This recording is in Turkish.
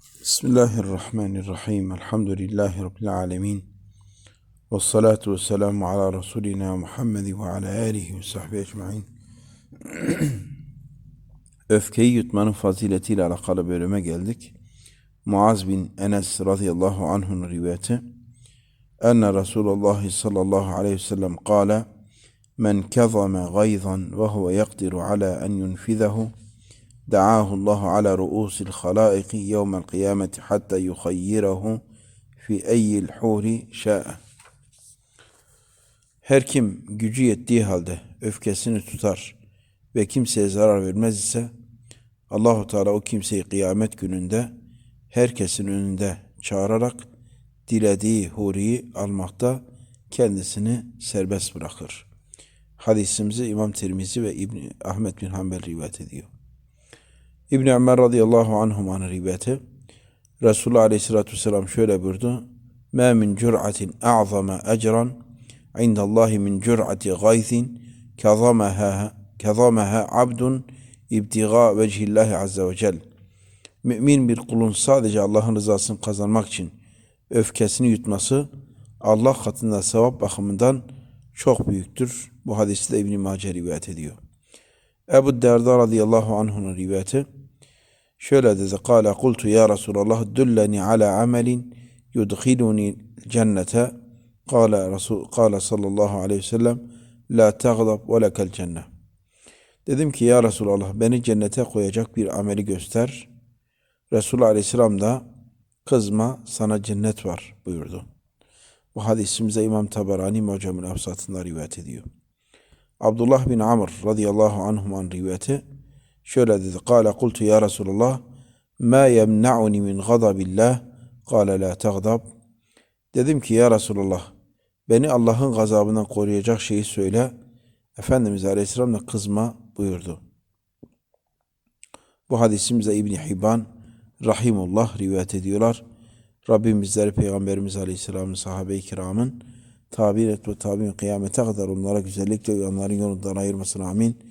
Bismillahirrahmanirrahim. Elhamdülillahi Rabbil alemin. Ve salatu ve selamu ala Resulina Muhammed ve ala alihi ve sahbihi ecma'in. Öfkeyi yutmanın faziletiyle alakalı bölüme geldik. Muaz bin Enes radıyallahu anh'un rivayeti. Enne Resulullah sallallahu aleyhi ve sellem kâle Men kezame gayzan ve huve yakdiru ala en yunfizehu دعاه الله على رؤوس الخلائق يوم القيامة حتى يخيره في أي الحور شاء. Her kim gücü yettiği halde öfkesini tutar ve kimseye zarar vermez ise Allahu Teala o kimseyi kıyamet gününde herkesin önünde çağırarak dilediği huriyi almakta kendisini serbest bırakır. Hadisimizi İmam Tirmizi ve İbn Ahmet bin Hanbel rivayet ediyor. İbn Ömer radıyallahu anhumanın rivayeti Resulullah aleyhissalatü vesselam şöyle buyurdu. Ma min cür'atin a'zama ecran indallahi min cür'ati gaythin kazamaha kazamaha abdun ibtiga vecihillahi azze ve cel. Mümin bir kulun sadece Allah'ın rızasını kazanmak için öfkesini yutması Allah katında sevap bakımından çok büyüktür. Bu hadisi de İbn-i Mace rivayet ediyor. Ebu Derda radıyallahu anh'un rivayeti şöyle dedi. Kale kultu ya Resulallah dülleni ala amelin yudkhiluni cennete Kale, Resul, kale sallallahu aleyhi ve sellem La tağdab ve lekel cennet. Dedim ki ya Resulallah beni cennete koyacak bir ameli göster. Resulullah aleyhisselam da kızma sana cennet var buyurdu. Bu hadisimize İmam Tabarani Mucamül Afsat'ında rivayet ediyor. Abdullah bin Amr radıyallahu anhuman rivayeti şöyle dedi. Kale kultu ya Resulullah ma yemna'uni min gadabillah kale la tagdab. Dedim ki ya Resulullah beni Allah'ın gazabından koruyacak şeyi söyle. Efendimiz Aleyhisselam da kızma buyurdu. Bu hadisimize İbni Hibban Rahimullah rivayet ediyorlar. Rabbim bizleri Peygamberimiz Aleyhisselam'ın sahabe-i kiramın tabir et ve tabi'in kıyamete kadar onlara güzellikle uyanların yolundan ayırmasın amin.